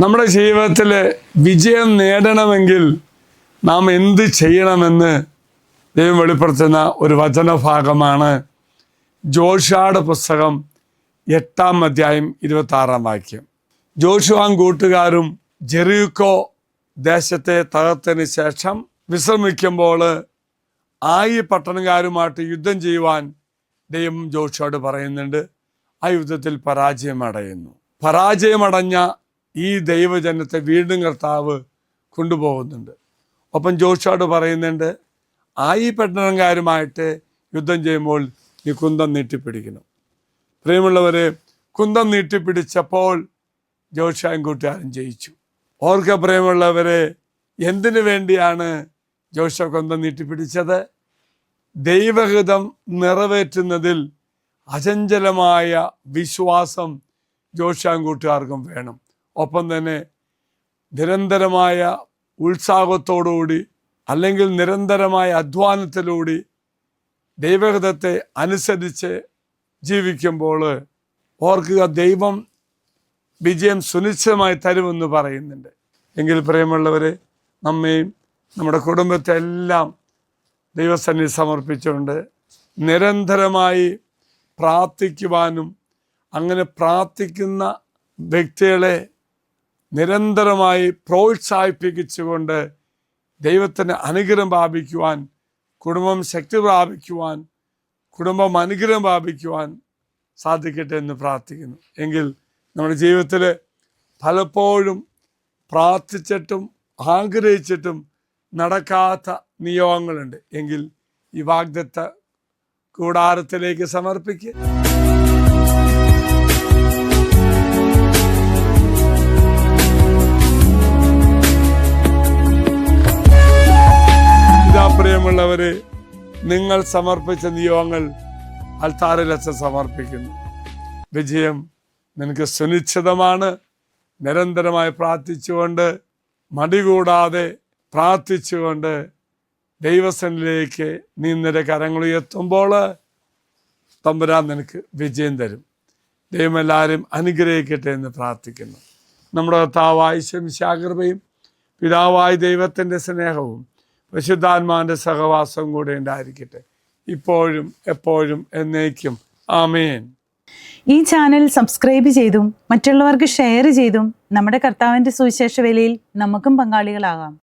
നമ്മുടെ ജീവിതത്തിൽ വിജയം നേടണമെങ്കിൽ നാം എന്ത് ചെയ്യണമെന്ന് ദൈവം വെളിപ്പെടുത്തുന്ന ഒരു വചനഭാഗമാണ് ജോഷാട് പുസ്തകം എട്ടാം അധ്യായം ഇരുപത്തി ആറാം വാക്യം. ജോഷുവാൻ കൂട്ടുകാരും ജെറീക്കോ ദേശത്തെ തകർത്തതിന് ശേഷം വിശ്രമിക്കുമ്പോൾ ആയി പട്ടണക്കാരുമായിട്ട് യുദ്ധം ചെയ്യുവാൻ ദൈവം ജോഷുവോട് പറയുന്നുണ്ട്. ആ യുദ്ധത്തിൽ പരാജയമടയുന്നു പരാജയമടഞ്ഞ ഈ ദൈവജനത്തെ വീണ്ടും കർത്താവ് കൊണ്ടുപോകുന്നുണ്ട്. ഒപ്പം ജോഷോട് പറയുന്നുണ്ട് ആ ഈ പട്ടണക്കാരുമായിട്ട് യുദ്ധം ചെയ്യുമ്പോൾ നീ കുന്തം നീട്ടിപ്പിടിക്കണം. പ്രിയമുള്ളവരെ കുന്തം നീട്ടിപ്പിടിച്ചപ്പോൾ ജോഷായും കൂട്ടുകാരൻ ജയിച്ചു. ഓർക്ക പ്രിയമുള്ളവരെ എന്തിനു വേണ്ടിയാണ് ജോഷ കുന്തം നീട്ടിപ്പിടിച്ചത്? ദൈവഹിതം നിറവേറ്റുന്നതിൽ അചഞ്ചലമായ വിശ്വാസം ജോഷാൻ കൂട്ടുകാർക്കും വേണം. ഒപ്പം തന്നെ നിരന്തരമായ ഉത്സാഹത്തോടുകൂടി അല്ലെങ്കിൽ നിരന്തരമായ അധ്വാനത്തിലൂടി ദൈവഹിതത്തെ അനുസരിച്ച് ജീവിക്കുമ്പോൾ ഓർക്കുക ദൈവം വിജയം സുനിശ്ചിതമായി തരുമെന്ന് പറയുന്നുണ്ട്. എങ്കിൽ പ്രിയമുള്ളവരെ നമ്മയും നമ്മുടെ കുടുംബത്തെ എല്ലാം ദൈവസന്നി സമർപ്പിച്ചുകൊണ്ട് നിരന്തരമായി പ്രാർത്ഥിക്കുവാനും അങ്ങനെ പ്രാർത്ഥിക്കുന്ന വ്യക്തികളെ നിരന്തരമായി പ്രോത്സാഹിപ്പിച്ചുകൊണ്ട് ദൈവത്തിന് അനുഗ്രഹം പ്രാപിക്കുവാൻ കുടുംബം ശക്തി പ്രാപിക്കുവാൻ കുടുംബം അനുഗ്രഹം പ്രാപിക്കുവാൻ സാധിക്കട്ടെ എന്ന് പ്രാർത്ഥിക്കുന്നു. എങ്കിൽ നമ്മുടെ ജീവിതത്തിൽ പലപ്പോഴും പ്രാർത്ഥിച്ചിട്ടും ആഗ്രഹിച്ചിട്ടും നടക്കാത്ത നിയോഗങ്ങളുണ്ട്. എങ്കിൽ ഈ വാഗ്ദത്ത കൂടാരത്തിലേക്ക് സമർപ്പിക്കുക. പ്രിയമുള്ളവര് നിങ്ങൾ സമർപ്പിച്ച നിയോഗങ്ങൾ അൽത്താറിൽ അച്ഛൻ സമർപ്പിക്കുന്നു. വിജയം നിനക്ക് സുനിശ്ചിതമാണ്. നിരന്തരമായി പ്രാർത്ഥിച്ചുകൊണ്ട് മടി കൂടാതെ പ്രാർത്ഥിച്ചുകൊണ്ട് ദൈവസനിലേക്ക് നീ നിന്റെ കരങ്ങൾ ഉയർത്തുമ്പോൾ തമ്പുരാൻ നിനക്ക് വിജയം തരും. ദൈവമെല്ലാവരും അനുഗ്രഹിക്കട്ടെ എന്ന് പ്രാർത്ഥിക്കുന്നു. നമ്മുടെ കർത്താവായ ശംശാകൃപയും പിതാവായ ദൈവത്തിന്റെ സ്നേഹവും പരിശുദ്ധാത്മാവിന്റെ സഹവാസം കൂടെ ഉണ്ടായിരിക്കട്ടെ. ഇപ്പോഴും എപ്പോഴും എന്നേക്കും. ആമേൻ. ഈ ചാനൽ സബ്സ്ക്രൈബ് ചെയ്തും മറ്റുള്ളവർക്ക് ഷെയർ ചെയ്തും നമ്മുടെ കർത്താവിന്റെ സുവിശേഷ വേലയിൽ നമുക്കും പങ്കാളികളാകാം.